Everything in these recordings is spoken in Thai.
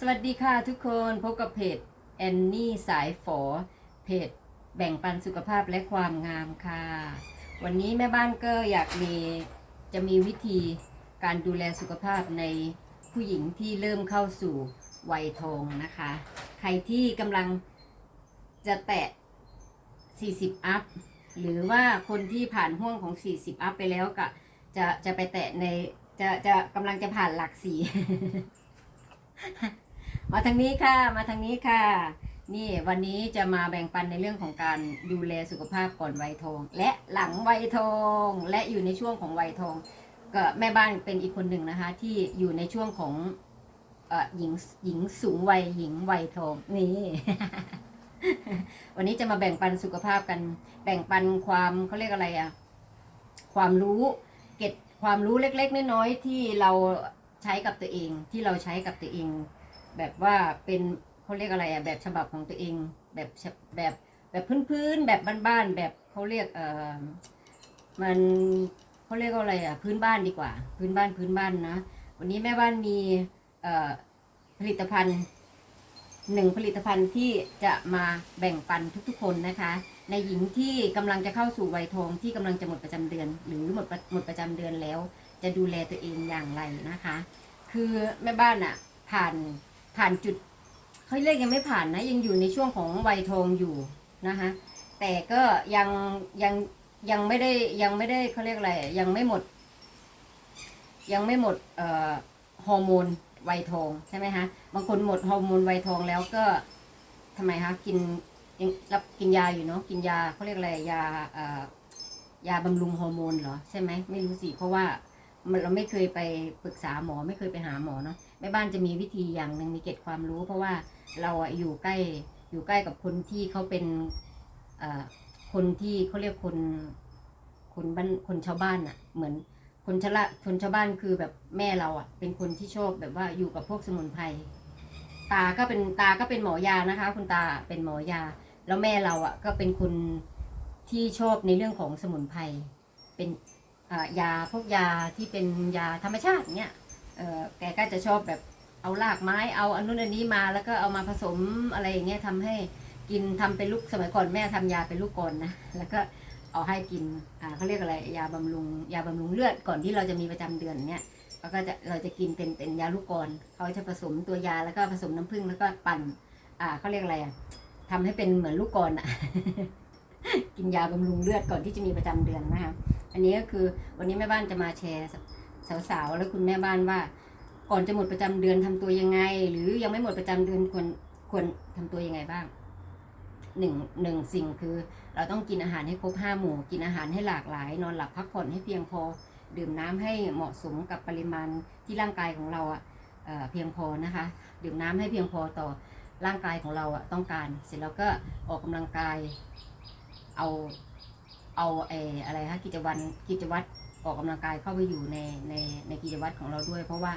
สวัสดีค่ะทุกคนพบกับเพจแอนนี่สายฝอเพจแบ่งปันสุขภาพและความงามค่ะ วันนี้แม่บ้านก็อยากมีจะมีวิธีการดูแลสุขภาพในผู้หญิงที่เริ่มเข้าสู่วัยทองนะคะ ใครที่กำลังจะแตะ 40 อัพ หรือว่าคนที่ผ่านห่วงของ 40 อัพไปแล้วก็จะจะไปแตะในจะจะกำลังจะผ่านหลักสี่ มาทางนี้ค่ะ มาทางนี้ค่ะ นี่วันนี้จะมาแบ่งปันในเรื่องของการดูแลสุขภาพก่อนวัยทอง และหลังวัยทอง และอยู่ในช่วงของวัยทอง ก็แม่บ้านเป็นอีกคนหนึ่งนะคะ ที่อยู่ในช่วงของอหญิงหญิงสูงวัยหญิงวัยทองนี่วันนี้จะมาแบ่งปันสุขภาพกัน แบ่งปันความเขาเรียกอะไรอะความรู้เก็บความรู้เล็ก ๆ น้อยๆที่เราใช้กับตัวเองที่เราใช้กับตัวเอง แบบว่าเป็นเขาเรียกอะไรอะแบบฉบับของตัวเอง แบบแบบแบบพื้นๆแบบบ้านๆแบบเขาเรียกเออมันเขาเรียกว่าอะไรอะพื้นบ้านดีกว่า พื้นบ้านพื้นบ้านนะวันนี้แม่บ้านมีเอ่อผลิตภัณฑ์หนึ่งผลิตภัณฑ์ที่จะมาแบ่งปันทุกๆ คนนะคะ ในหญิงที่กำลังจะเข้าสู่วัยทองที่กำลังจะหมดประจำเดือน หรือหมดหมดประจำเดือนแล้ว จะดูแลตัวเองอย่างไรนะคะ คือแม่บ้านอะผ่าน ผ่านจุดเขาเรียกยังไม่ผ่านนะยังอยู่ในช่วงของวัยทองอยู่นะคะแต่ก็ยังยังยังไม่ได้ยังไม่ได้เขาเรียกอะไรยังไม่หมด ยังไม่หมดฮอร์โมนวัยทองใช่ไหมคะบางคนหมดฮอร์โมนวัยทองแล้วก็ทำไมคะกินยังรับกินยาอยู่เนาะกินยาเขาเรียกอะไรยาเอ่อยาบำรุงฮอร์โมนเหรอใช่ไหมไม่รู้สิเพราะว่า มันเราไม่เคยไปปรึกษาหมอไม่เคยไปหาหมอเนาะแม่บ้านจะมีวิธีอย่างหนึ่งมีเกร็ดความรู้ เพราะว่าเราอะอยู่ใกล้อยู่ใกล้กับคนที่เขาเป็นคนที่เขาเรียกคนคนบ้านคนชาวบ้านอะเหมือนคนชละคนชาวบ้านคือแบบแม่เราอะเป็นคนที่ชอบแบบว่าอยู่กับพวกสมุนไพรตาก็เป็นตาก็เป็นหมอยานะคะ คุณตาเป็นหมอยา แล้วแม่เราอะก็เป็นคนที่ชอบในเรื่องของสมุนไพรเป็น ยาพวกยาที่เป็นยาธรรมชาติเนี้ยแกก็จะชอบแบบเอารากไม้เอาอันนู้นอันนี้มาแล้วก็เอามาผสมอะไรอย่างเงี้ยทำให้กินทำเป็นลูกสมัยก่อนแม่ทำยาเป็นลูกกลอนนะแล้วก็เอาให้กินอ่าเขาเรียกอะไรยาบำรุงยาบำรุงเลือดก่อนที่เราจะมีประจำเดือนเนี่ยเราก็จะเราจะกินเป็นเป็นยาลูกกรอนเขาจะผสมตัวยาแล้วก็ผสมน้ำผึ้งแล้วก็ปั่นอ่าเขาเรียกอะไรอะทำให้เป็นเหมือนลูกกรอนอะกินยาบำรุงเลือดก่อนที่จะมีประจำเดือนนะคะ อันนี้ก็คือวันนี้แม่บ้านจะมาแชร์สาวๆแล้วคุณแม่บ้านว่า ก่อนจะหมดประจำเดือนทำตัวยังไง หรือยังไม่หมดประจำเดือนควรควรทำตัวยังไงบ้างหนึ่งหนึ่งสิ่งคือ เราต้องกินอาหารให้ครบห้าหมู่ กินอาหารให้หลากหลาย นอนหลับพักผ่อนให้เพียงพอ ดื่มน้ำให้เหมาะสมกับปริมาณที่ร่างกายของเราอะเพียงพอนะคะ ดื่มน้ำให้เพียงพอต่อร่างกายของเราอะต้องการ เสร็จแล้วก็ออกกำลังกาย เอา เอาไอ้อะไรคะกิจวัตรกิจวัตรออกกำลังกายเข้าไปอยู่ในในในกิจวัตรของเราด้วย เพราะว่า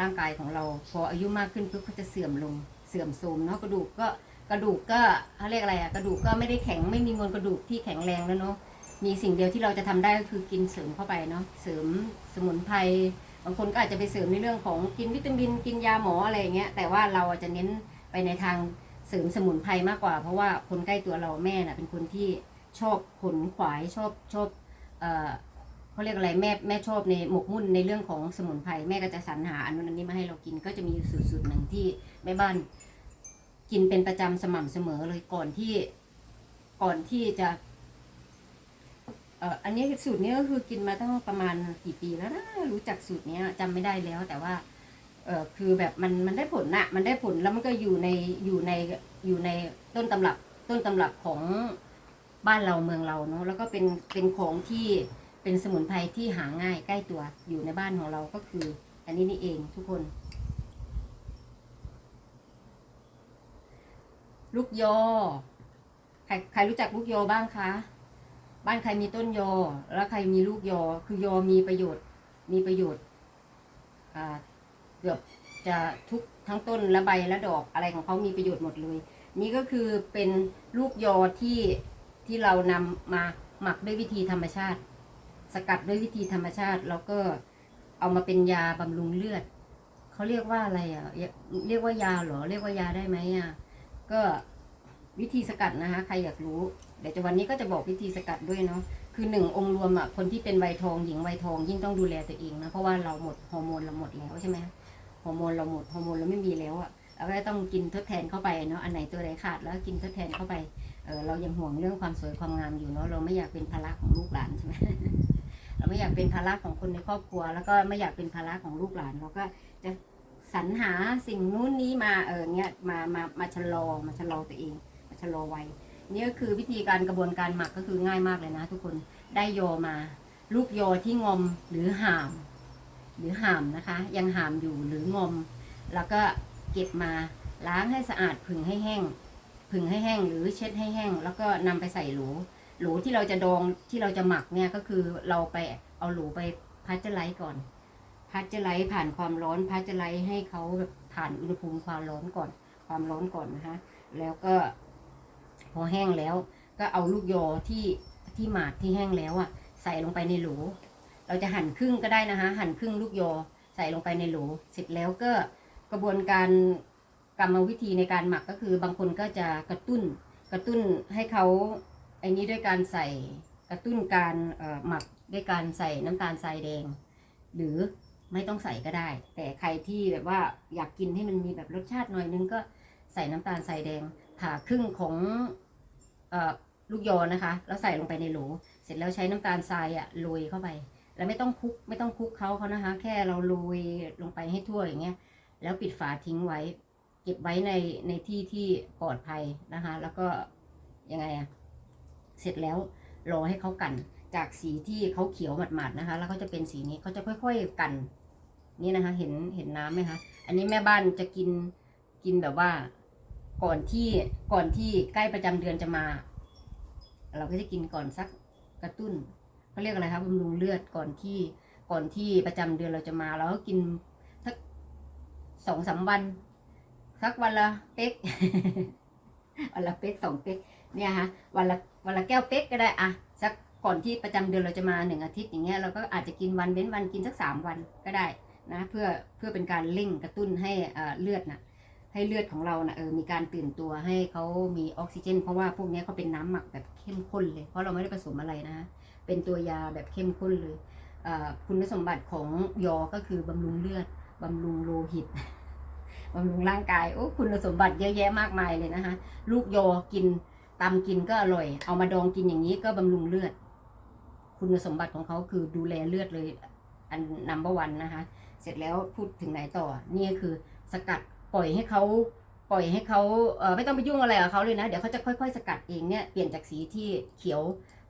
ร่างกายของเราพออายุมากขึ้นปุ๊บก็จะเสื่อมลงเสื่อมโทรมเนาะกระดูกก็กระดูกก็เขาเรียกอะไรอะกระดูกก็ไม่ได้แข็งไม่มีมวลกระดูกที่แข็งแรงแล้วเนาะมีสิ่งเดียวที่เราจะทำได้ก็คือกินเสริมเข้าไปเนาะเสริมสมุนไพรบางคนก็อาจจะไปเสริมในเรื่องของกินวิตามินกินยาหมออะไรอย่างเงี้ยแต่ว่าเราอาจจะเน้นไปในทางเสริมสมุนไพรมากกว่า เพราะว่าคนใกล้ตัวเราแม่น่ะเป็นคนที่ ชอบขนขวายชอบชอบเอ่อเขาเรียกอะไรแม่แม่ชอบในหมกมุ่นในเรื่องของสมุนไพรแม่ก็จะสรรหาอันนู้นอันนี้มาให้เรากินก็จะมีอยู่สูตรสูตรหนึ่งที่แม่บ้าน กินเป็นประจำสม่ำเสมอเลยก่อนที่ก่อนที่จะเอ่ออันนี้สูตรนี้ก็คือกินมาตั้งประมาณกี่ปีแล้วนะรู้จักสูตรเนี้ยจำไม่ได้แล้ว แต่ว่าเออคือแบบมันมันได้ผลนะมันได้ผลแล้วมันก็อยู่ในอยู่ในอยู่ในต้นตำรับต้นตำรับของ บ้านเราเมืองเราเนาะแล้วก็เป็นเป็นของที่เป็นสมุนไพรที่หาง่ายใกล้ตัวอยู่ในบ้านของเราก็คือ อันนี้นี่เองทุกคน ลูกยอใครใครรู้จักลูกยอบ้างคะ บ้านใครมีต้นยอ แล้วใครมีลูกยอ คือยอมีประโยชน์ มีประโยชน์อ่าเกือบจะทุกทั้งต้นและใบและดอกอะไรของเขามีประโยชน์หมดเลย นี่ก็คือเป็นลูกยอที่ ที่เรานำมาหมักด้วยวิธีธรรมชาติ สกัดด้วยวิธีธรรมชาติ แล้วก็เอามาเป็นยาบำรุงเลือดเขาเรียกว่าอะไรอะเรียกว่ายาเหรอ เรียกว่ายาได้ไหมอะก็วิธีสกัดนะคะ ใครอยากรู้เดี๋ยวจะวันนี้ก็จะบอกวิธีสกัดด้วยเนาะคือหนึ่งองค์รวมอะคนที่เป็นวัยทองหญิงวัยทองยิ่งต้องดูแลตัวเองนะเพราะว่าเราหมดฮอร์โมนเราหมดแล้วใช่ไหมฮอร์โมนเราหมดฮอร์โมนเราไม่มีแล้วอะเราก็ต้องกินทดแทนเข้าไปเนาะอันไหนตัวไหนขาดแล้วกินทดแทนเข้าไป ออเรายังห่วงเรื่องความสวยความงามอยู่เนาะเราไม่อยากเป็นภาระของลูกหลานใช่ไหมเราไม่อยากเป็นภาระของคนในครอบครัว แล้วก็ไม่อยากเป็นภาระของลูกหลาน เราก็จะสรรหาสิ่งนู้นนี้มาเออเนี้ยมามามาชะลอมาชะลอตัวเอง มาชะลอไวัยนี่ก็คือวิธีการกระบวนการหมักก็คือง่ายมากเลยนะ ทุกคนได้โยมา ลูกโยที่งอมหรือห่าม หรือห่ามนะคะ ยังห่ามอยู่หรืองอม แล้วก็เก็บมาล้างให้สะอาดผึ่งให้แห้ง ผึ่งให้แห้งหรือเช็ดให้แห้ง แล้วก็นำไปใส่หลโหลที่เราจะดองที่เราจะหมักเนี่ยก็คือเราไปเอาหลไปพัชเจอร์ไลท์ก่อนพัชเจอร์ไลท์ผ่านความร้อนพัชเจอร์ไลท์ให้เขาแบบผ่านอุณหภูมิความร้อนก่อน ความร้อนก่อนนะคะแล้วก็ พอแห้งแล้ว ก็เอาลูกยอที่ที่หมาดที่แห้งแล้วอะ ใส่ลงไปในหลเราจะหั่นครึ่งก็ได้นะคะ หั่นครึ่งลูกยอใส่ลงไปในหลเสร็จแล้วก็กระบวนการ กรรมวิธีในการหมักก็คือบางคนก็จะกระตุ้นกระตุ้นให้เขาไอ้นี้ด้วยการใส่กระตุ้นการหมักด้วยการใส่น้ำตาลทรายแดง หรือไม่ต้องใส่ก็ได้ แต่ใครที่แบบว่าอยากกินให้มันมีแบบรสชาติหน่อยนึงก็ใส่น้ำตาลทรายแดงผ่าครึ่งของอลูกยอนะคะ แล้วใส่ลงไปในโหลเสร็จแล้วใช้น้ำตาลทรายอะโรยเข้าไป แล้วไม่ต้องคลุกไม่ต้องคลุกเขาเขานะคะ แค่เราโรยลงไปให้ทั่วอย่างเงี้ยแล้วปิดฝาทิ้งไว้ เก็บไว้ในในที่ที่ปลอดภัยนะคะ แล้วก็ยังไงอะเสร็จแล้วรอให้เขากัน จากสีที่เขาเขียวหมาดๆนะคะ แล้วเขาจะเป็นสีนี้เขาจะค่อย ๆกัน นี่นะคะ เห็นเห็นน้ำไหมคะอันนี้แม่บ้านจะกินกินแบบว่า ก่อนที่ก่อนที่ใกล้ประจำเดือนจะมา เราก็จะกินก่อนสักกระตุ้นเขาเรียกอะไรครับบำรุงเลือดก่อนที่ก่อนที่ประจำเดือนเราจะมาเราก็กินสักสองสามวัน สักวันละเป๊ก วันละเป๊กสองเป๊กเนี่ยฮะวันละวันละแก้วเป๊กก็ได้อะสักก่อนที่ประจำเดือนเราจะมาหนึ่งอาทิตย์อย่างเงี้ยเราก็อาจจะกินวันเว้นวันกินสักสามวันก็ได้นะเพื่อเพื่อเป็นการเร่งกระตุ้นให้เอ่อเลือดน่ะให้เลือดของเรานะ่ะเออมีการตื่นตัวให้เขามีออกซิเจน เพราะว่าพวกนี้เขาเป็นน้ำหมักแบบเข้มข้นเลย เพราะเราไม่ได้ผสมอะไรนะ เป็นตัวยาแบบเข้มข้นเลยอ่อคุณสมบัติของยอก็คือบำรุงเลือดบำรุงโลหิต บำรุงร่างกายโอ้คุณสมบัติเยอะแยะมากมายเลยนะคะ ลูกโยกินตำกินก็อร่อย เอามาดองกินอย่างนี้ก็บำรุงเลือด คุณสมบัติของเขาคือดูแลเลือดเลย อันนัมเบอร์วันนะคะ เสร็จแล้วพูดถึงไหนต่อ นี่คือสกัดปล่อยให้เขาปล่อยให้เขาเออไม่ต้องไปยุ่งอะไรกับเขาเลยนะ เดี๋ยวเขาจะค่อยๆ สกัดเองเนี่ยเปลี่ยนจากสีที่เขียว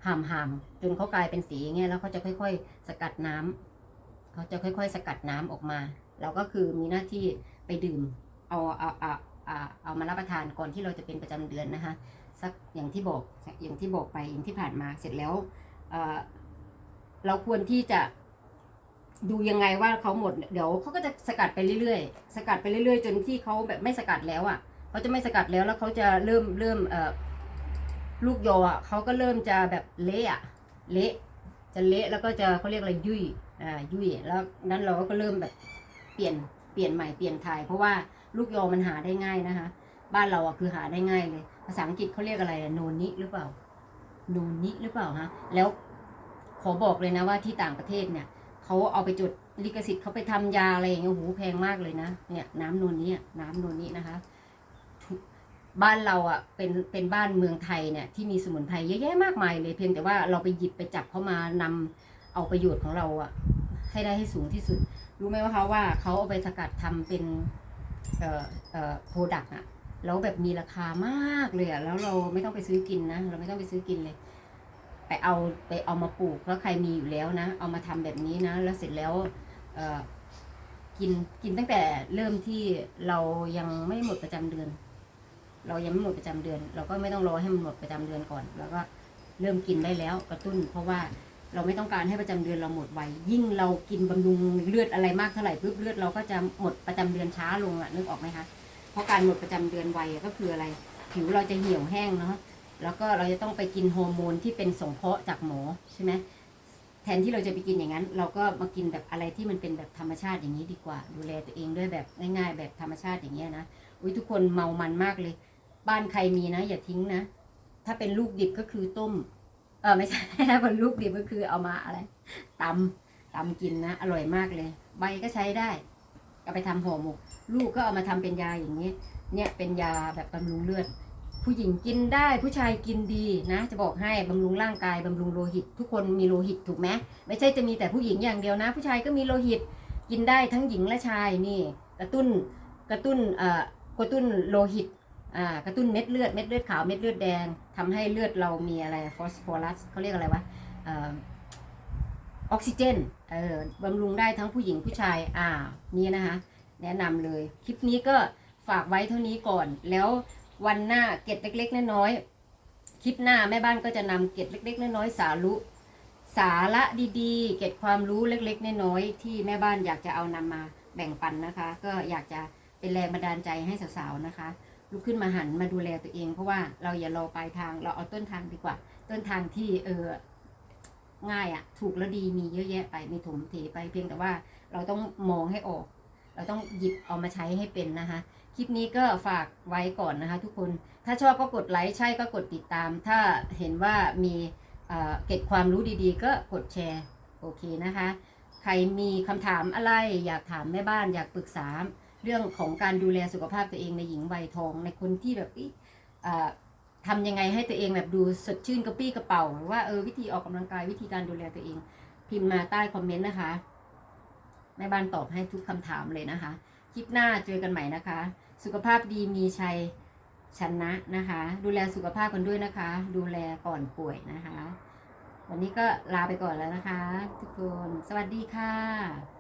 ห่ามหามจนเขากลายเป็นสีเงี้ยแล้วเขาจะค่อย ๆ สกัดน้ำเขาจะค่อย ๆ สกัดน้ำออกมา เราก็คือมีหน้าที่ ไปดื่มเอาเอาเอาเอาเอามารับประทานก่อนที่เราจะเป็นประจำเดือนนะคะสักอย่างที่บอกอย่างที่บอกไปอย่างที่ผ่านมาเสร็จแล้วเเราควรที่จะดูยังไงว่าเขาหมดเดี๋ยวเขาก็จะสกัดไปเรื่อยๆ สกัดไปเรื่อยๆ จนที่เขาแบบไม่สกัดแล้วอะเขาจะไม่สกัดแล้วแล้วเขาจะเริ่มเริ่มเออลูกโยอะเขาก็เริ่มจะแบบเละอะเละจะเละแล้วก็จะเขาเรียกอะไรยุ่ยอ่ายุ่ยแล้วนั้นเราก็เริ่มแบบเปลี่ยน เปลี่ยนใหม่เปลี่ยนถ่าย เพราะว่าลูกโยมันหาได้ง่ายนะคะ บ้านเราอะคือหาได้ง่ายเลย ภาษาอังกฤษเขาเรียกอะไรโนนิหรือเปล่าโนนิหรือเปล่าฮะแล้วขอบอกเลยนะว่าที่ต่างประเทศเนี่ยเขาเอาไปจดลิขสิทธิ์เขาไปทำยาอะไรอย่างเงี้ยโอ้โหแพงมากเลยนะเนี่ยน้ำโนนิอะน้ำโนนินะคะ บ้านเราอะเป็นเป็นบ้านเมืองไทยเนี่ยที่มีสมุนไพรเยอะแยะมากมายเลยเพียงแต่ว่าเราไปหยิบไปจับเขามานำเอาประโยชน์ของเราอะ ให้ได้ให้สูงที่สุด รู้ไหมว่าเขาว่าเขาเอาไปสกัดทำเป็นเอ่อเอ่อโปรดักต์อะแล้วแบบมีราคามากเลยอะแล้วเราไม่ต้องไปซื้อกินนะ เราไม่ต้องไปซื้อกินเลย ไปเอาไปเอามาปลูกแล้วใครมีอยู่แล้วนะ เอามาทำแบบนี้นะ แล้วเสร็จแล้วเออกินกินตั้งแต่เริ่มที่เรายังไม่หมดประจำเดือน เรายังไม่หมดประจำเดือน เราก็ไม่ต้องรอให้มันหมดประจำเดือนก่อน แล้วก็เริ่มกินได้แล้วกระตุ้น เพราะว่า เราไม่ต้องการให้ประจำเดือนเราหมดไวยิ่งเรากินบำรุงเลือดอะไรมากเท่าไหร่ปุ๊บเลือดเราก็จะหมดประจำเดือนช้าลงอะนึกออกไหมคะเพราะการหมดประจำเดือนไวก็คืออะไร ผิวเราจะเหี่ยวแห้งเนาะแล้วก็เราจะต้องไปกินฮอร์โมนที่เป็นสงเคราะห์จากหมอใช่ไหมแทนที่เราจะไปกินอย่างนั้น เราก็มากินแบบอะไรที่มันเป็นแบบธรรมชาติอย่างนี้ดีกว่า ดูแลตัวเองด้วยแบบง่ายๆ แบบธรรมชาติอย่างเงี้ยนะอุ้ยทุกคนเมามันมากเลย บ้านใครมีนะ อย่าทิ้งนะ ถ้าเป็นลูกดิบก็คือต้ม เออไม่ใช่ถ้าเป็นลูกดิบก็คือเอามาอะไรตำตำกินนะอร่อยมากเลย ใบก็ใช้ได้เอาไปทำห่อหมก ลูกก็เอามาทำเป็นยาอย่างนี้ เนี่ยเป็นยาแบบบำรุงเลือด ผู้หญิงกินได้ผู้ชายกินดีนะ จะบอกให้บำรุงร่างกายบำรุงโลหิต ทุกคนมีโลหิตถูกไหมไม่ใช่จะมีแต่ผู้หญิงอย่างเดียวนะ ผู้ชายก็มีโลหิตกินได้ทั้งหญิงและชายนี่ กระตุ้นกระตุ้นเอ่อกระตุ้นโลหิต กระตุ้นเม็ดเลือดเม็ดเลือดขาวเม็ดเลือดแดงทำให้เลือดเรามีอะไรฟอสฟอรัสเขาเรียกอะไรวะออกซิเจนเออบำรุงได้ทั้งผู้หญิงผู้ชายอ่านี่นะคะ แนะนำเลย คลิปนี้ก็ฝากไว้เท่านี้ก่อน แล้ววันหน้าเก็ดเล็กๆน้อยๆคลิปหน้าแม่บ้านก็จะนำเก็ดเล็ก ๆ น้อยๆสารุสาระดีๆ เก็ดความรู้เล็ก ๆ น้อยๆที่แม่บ้านอยากจะเอานำมาแบ่งปันนะคะ ก็อยากจะเป็นแรงบันดาลใจให้สาวๆนะคะ ลุกขึ้นมาหันมาดูแลตัวเอง เพราะว่าเราอย่ารอปลายทางเราเอาต้นทางดีกว่า ต้นทางที่เออง่ายอะถูกและดีมีเยอะแยะไปมีถมเถไปเพียงแต่ว่าเราต้องมองให้ออก เราต้องหยิบเอามาใช้ให้เป็นนะคะ คลิปนี้ก็ฝากไว้ก่อนนะคะ ทุกคนถ้าชอบก็กดไลค์ใช่ก็กดติดตาม ถ้าเห็นว่ามีเอ่อเก็บความรู้ดีๆ ก็กดแชร์โอเคนะคะ ใครมีคำถามอะไรอยากถามแม่บ้านอยากปรึกษา เรื่องของการดูแลสุขภาพตัวเองในหญิงวัยทอง ในคนที่แบบอิเอ่อทำยังไงให้ตัวเองแบบดูสดชื่นกระปี้กระเป๋าหรือว่าเออวิธีออกกำลังกายวิธีการดูแลตัวเอง พิมพ์มาใต้คอมเมนต์นะคะแม่บ้านตอบให้ทุกคำถามเลยนะคะ คลิปหน้าเจอกันใหม่นะคะ สุขภาพดีมีชัยชนะนะคะ ดูแลสุขภาพกันด้วยนะคะ ดูแลก่อนป่วยนะคะ วันนี้ก็ลาไปก่อนแล้วนะคะ ทุกคน สวัสดีค่ะ